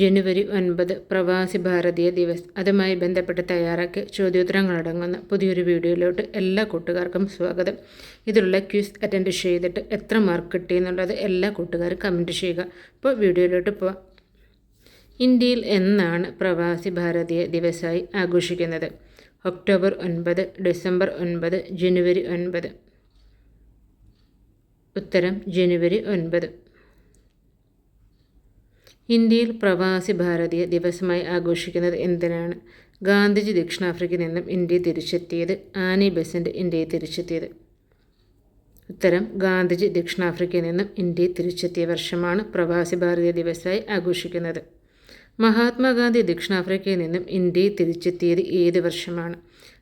ജനുവരി ഒൻപത് പ്രവാസി ഭാരതീയ ദിവസ്. അതുമായി ബന്ധപ്പെട്ട് തയ്യാറാക്കിയ ചോദ്യോത്തരങ്ങളടങ്ങുന്ന പുതിയൊരു വീഡിയോയിലോട്ട് എല്ലാ കൂട്ടുകാർക്കും സ്വാഗതം. ഇതിലുള്ള ക്യൂസ് അറ്റൻഡ് ചെയ്തിട്ട് എത്ര മാർക്ക് കിട്ടി എന്നുള്ളത് എല്ലാ കൂട്ടുകാരും കമന്റ് ചെയ്യുക. ഇപ്പോൾ വീഡിയോയിലോട്ട് പോവാം. ഇന്ത്യയിൽ എന്നാണ് പ്രവാസി ഭാരതീയ ദിവസമായി ആഘോഷിക്കുന്നത്? ഒക്ടോബർ ഒൻപത് ഡിസംബർ ഒൻപത് ജനുവരി ഒൻപത്. ഉത്തരം ജനുവരി ഒൻപത്. ഇന്ത്യയിൽ പ്രവാസി ഭാരതീയ ദിവസമായി ആഘോഷിക്കുന്നത് എന്തിനാണ്? ഗാന്ധിജി ദക്ഷിണാഫ്രിക്കയിൽ നിന്നും ഇന്ത്യയെ തിരിച്ചെത്തിയത് ആനി ബെസന്റ് ഇന്ത്യയെ തിരിച്ചെത്തിയത്. ഉത്തരം ഗാന്ധിജി ദക്ഷിണാഫ്രിക്കയിൽ നിന്നും ഇന്ത്യയെ തിരിച്ചെത്തിയ വർഷമാണ് പ്രവാസി ഭാരതീയ ദിവസമായി ആഘോഷിക്കുന്നത്. മഹാത്മാഗാന്ധി ദക്ഷിണാഫ്രിക്കയിൽ നിന്നും ഇന്ത്യയെ തിരിച്ചെത്തിയത് ഏത് വർഷമാണ്?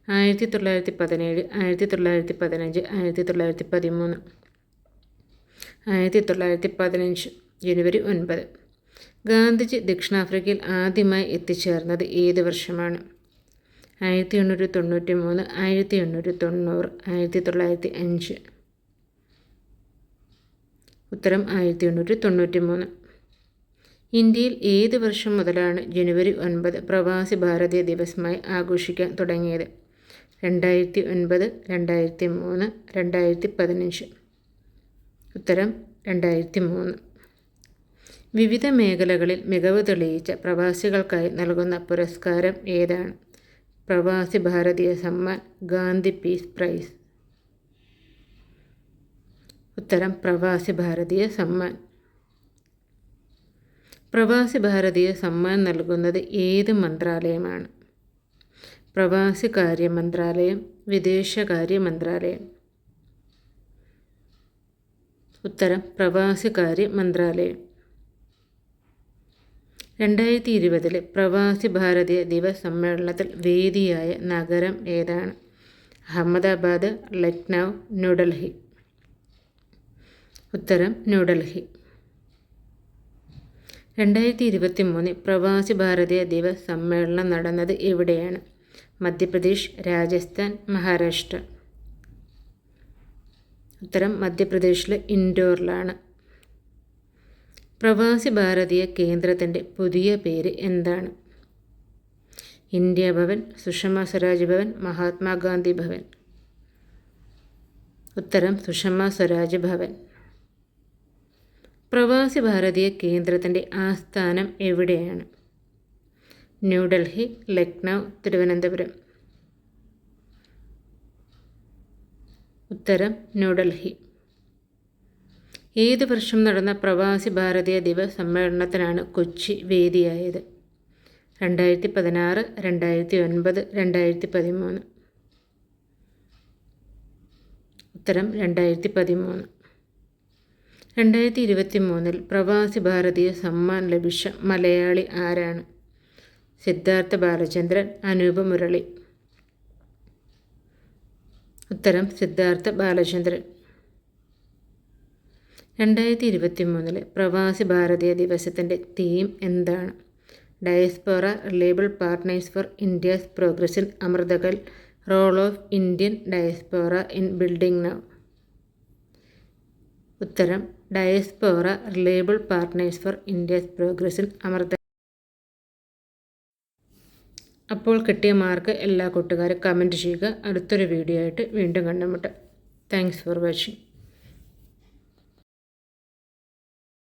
ആയിരത്തി തൊള്ളായിരത്തി പതിനേഴ് ആയിരത്തി തൊള്ളായിരത്തി പതിനഞ്ച് ആയിരത്തി തൊള്ളായിരത്തി പതിമൂന്ന് ആയിരത്തി തൊള്ളായിരത്തി പതിനഞ്ച് ജനുവരി ഒൻപത്. ഗാന്ധിജി ദക്ഷിണാഫ്രിക്കയിൽ ആദ്യമായി എത്തിച്ചേർന്നത് ഏത് വർഷമാണ്? ആയിരത്തി എണ്ണൂറ്റി തൊണ്ണൂറ്റി മൂന്ന് ആയിരത്തി എണ്ണൂറ്റി തൊണ്ണൂറ് ആയിരത്തി തൊള്ളായിരത്തി അഞ്ച് ഉത്തരം ആയിരത്തി എണ്ണൂറ്റി തൊണ്ണൂറ്റി മൂന്ന് ഇന്ത്യയിൽ ഏത് വർഷം മുതലാണ് ജനുവരി ഒൻപത് പ്രവാസി ഭാരതീയ ദിവസമായി ആഘോഷിക്കാൻ തുടങ്ങിയത്? രണ്ടായിരത്തി ഒൻപത് രണ്ടായിരത്തി മൂന്ന് രണ്ടായിരത്തി പതിനഞ്ച് ഉത്തരം രണ്ടായിരത്തി മൂന്ന് വിവിധ മേഖലകളിൽ മികവ് തെളിയിച്ച പ്രവാസികൾക്കായി നൽകുന്ന പുരസ്കാരം ഏതാണ്? Pravasi Bharatiya Samman Gandhi peace prize. ഉത്തരം പ്രവാസി ഭാരതീയ സമ്മാൻ. പ്രവാസി ഭാരതീയ സമ്മാൻ നൽകുന്നത് ഏത് മന്ത്രാലയമാണ്? പ്രവാസി കാര്യ മന്ത്രാലയം വിദേശകാര്യ മന്ത്രാലയം. ഉത്തരം പ്രവാസികാര്യ മന്ത്രാലയം. രണ്ടായിരത്തി ഇരുപതിലെ പ്രവാസി ഭാരതീയ ദിവസ് സമ്മേളനത്തിൽ വേദിയായ നഗരം ഏതാണ്? അഹമ്മദാബാദ് ലക്നൗ ന്യൂഡൽഹി. ഉത്തരം ന്യൂഡൽഹി. രണ്ടായിരത്തി ഇരുപത്തി മൂന്നിൽ പ്രവാസി ഭാരതീയ ദിവസ് സമ്മേളനം നടന്നത് എവിടെയാണ്? മധ്യപ്രദേശ് രാജസ്ഥാൻ മഹാരാഷ്ട്ര. ഉത്തരം മധ്യപ്രദേശിലെ ഇൻഡോറിലാണ്. പ്രവാസി ഭാരതീയ കേന്ദ്രത്തിന്റെ പുതിയ പേര് എന്താണ്? ഇന്ത്യ ഭവൻ സുഷമ സ്വരാജ് ഭവൻ മഹാത്മാഗാന്ധി ഭവൻ. ഉത്തരം സുഷമ സ്വരാജ് ഭവൻ. പ്രവാസി ഭാരതീയ കേന്ദ്രത്തിന്റെ ആസ്ഥാനം എവിടെയാണ്? ന്യൂഡൽഹി ലക്നൗ തിരുവനന്തപുരം. ഉത്തരം ന്യൂഡൽഹി. ഏത് വർഷം നടന്ന പ്രവാസി ഭാരതീയ ദിവസ സമ്മേളനത്തിനാണ് കൊച്ചി വേദിയായത്? രണ്ടായിരത്തി പതിനാറ് രണ്ടായിരത്തി ഒൻപത് രണ്ടായിരത്തി പതിമൂന്ന് ഉത്തരം രണ്ടായിരത്തി പതിമൂന്ന് രണ്ടായിരത്തി ഇരുപത്തി മൂന്നിൽ പ്രവാസി ഭാരതീയ സമ്മാൻ ലഭിച്ച മലയാളി ആരാണ്? സിദ്ധാർത്ഥ ബാലചന്ദ്രൻ അനൂപ് മുരളി. ഉത്തരം സിദ്ധാർത്ഥ ബാലചന്ദ്രൻ. രണ്ടായിരത്തി ഇരുപത്തി മൂന്നിലെ പ്രവാസി ഭാരതീയ ദിവസത്തിന്റെ തീം എന്താണ്? Diaspora reliable partners for India's progress in Amritkaal role of Indian diaspora in building now ഉത്തരം diaspora reliable partners for India's progress in Amrit അപ്പോൾ കിട്ടിയ മാർക്ക് എല്ലാ കൂട്ടുകാരും കമന്റ് ചെയ്യുക. അടുത്തൊരു വീഡിയോ ആയിട്ട് വീണ്ടും കണ്ടുമുട്ടാം. Thanks for watching